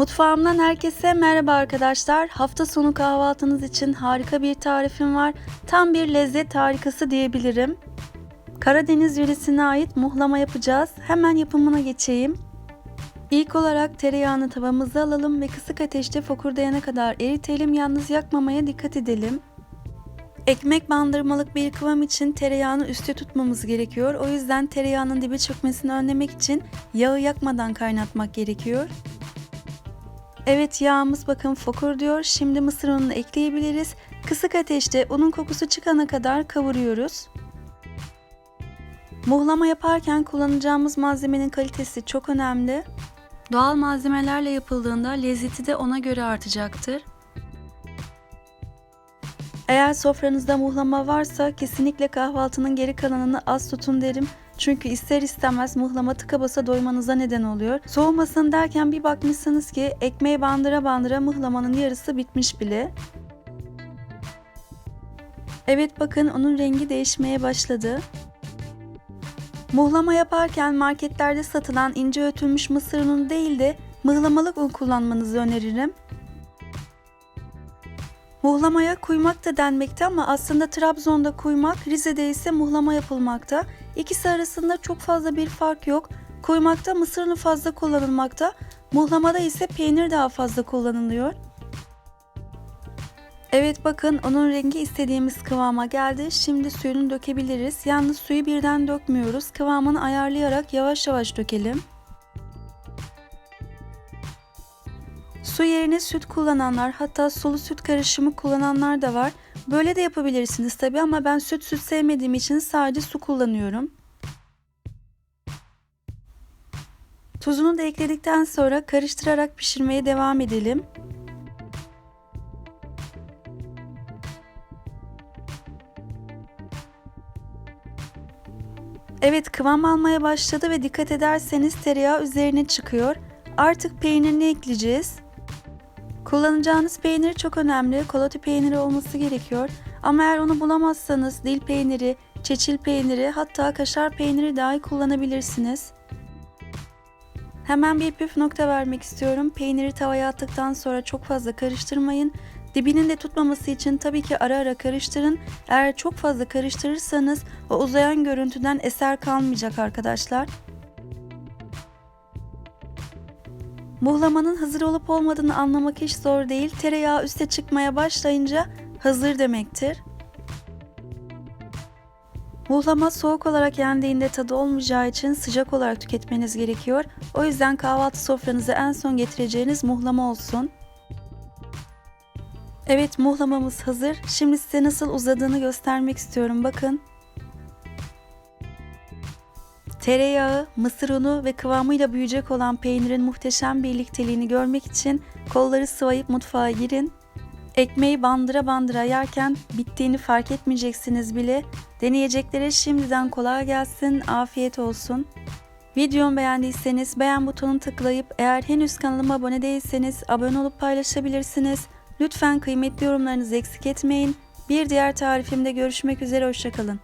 Mutfağımdan herkese merhaba arkadaşlar. Hafta sonu kahvaltınız için harika bir tarifim var. Tam bir lezzet harikası diyebilirim. Karadeniz yöresine ait muhlama yapacağız. Hemen yapımına geçeyim. İlk olarak tereyağını tavamıza alalım ve kısık ateşte fokurdayana kadar eritelim. Yalnız yakmamaya dikkat edelim. Ekmek bandırmalık bir kıvam için tereyağını üstte tutmamız gerekiyor. O yüzden tereyağının dibe çökmesini önlemek için yağı yakmadan kaynatmak gerekiyor. Evet yağımız bakın fokur diyor. Şimdi mısır ununu ekleyebiliriz. Kısık ateşte unun kokusu çıkana kadar kavuruyoruz. Muhlama yaparken kullanacağımız malzemenin kalitesi çok önemli. Doğal malzemelerle yapıldığında lezzeti de ona göre artacaktır. Eğer sofranızda muhlama varsa kesinlikle kahvaltının geri kalanını az tutun derim. Çünkü ister istemez muhlama tıka basa doymanıza neden oluyor. Soğumasın derken bir bakmışsınız ki ekmeği bandıra bandıra mıhlamanın yarısı bitmiş bile. Evet bakın onun rengi değişmeye başladı. Muhlama yaparken marketlerde satılan ince ötülmüş mısır unu değil de mıhlamalık un kullanmanızı öneririm. Muhlamaya kuymak da denmekte ama aslında Trabzon'da kuymak, Rize'de ise muhlama yapılmakta. İkisi arasında çok fazla bir fark yok. Kuymakta mısır fazla kullanılmakta, muhlamada ise peynir daha fazla kullanılıyor. Evet bakın onun rengi istediğimiz kıvama geldi. Şimdi suyunu dökebiliriz. Yalnız suyu birden dökmüyoruz. Kıvamını ayarlayarak yavaş yavaş dökelim. Su yerine süt kullananlar hatta sulu süt karışımı kullananlar da var. Böyle de yapabilirsiniz tabi ama ben süt süt sevmediğim için sadece su kullanıyorum. Tuzunu da ekledikten sonra karıştırarak pişirmeye devam edelim. Evet kıvam almaya başladı ve dikkat ederseniz tereyağı üzerine çıkıyor. Artık peynirini ekleyeceğiz. Kullanacağınız peynir çok önemli. Koloti peyniri olması gerekiyor. Ama eğer onu bulamazsanız dil peyniri, çeçil peyniri hatta kaşar peyniri dahi kullanabilirsiniz. Hemen bir püf nokta vermek istiyorum. Peyniri tavaya attıktan sonra çok fazla karıştırmayın. Dibinin de tutmaması için tabii ki ara ara karıştırın. Eğer çok fazla karıştırırsanız o uzayan görüntüden eser kalmayacak arkadaşlar. Muhlamanın hazır olup olmadığını anlamak hiç zor değil. Tereyağı üste çıkmaya başlayınca hazır demektir. Muhlama soğuk olarak yendiğinde tadı olmayacağı için sıcak olarak tüketmeniz gerekiyor. O yüzden kahvaltı sofranıza en son getireceğiniz muhlama olsun. Evet muhlamamız hazır. Şimdi size nasıl uzadığını göstermek istiyorum. Bakın. Tereyağı, mısır unu ve kıvamıyla büyüyecek olan peynirin muhteşem birlikteliğini görmek için kolları sıvayıp mutfağa girin. Ekmeği bandıra bandıra yerken bittiğini fark etmeyeceksiniz bile. Deneyeceklere şimdiden kolay gelsin, afiyet olsun. Videomu beğendiyseniz beğen butonuna tıklayıp eğer henüz kanalıma abone değilseniz abone olup paylaşabilirsiniz. Lütfen kıymetli yorumlarınızı eksik etmeyin. Bir diğer tarifimde görüşmek üzere, hoşçakalın.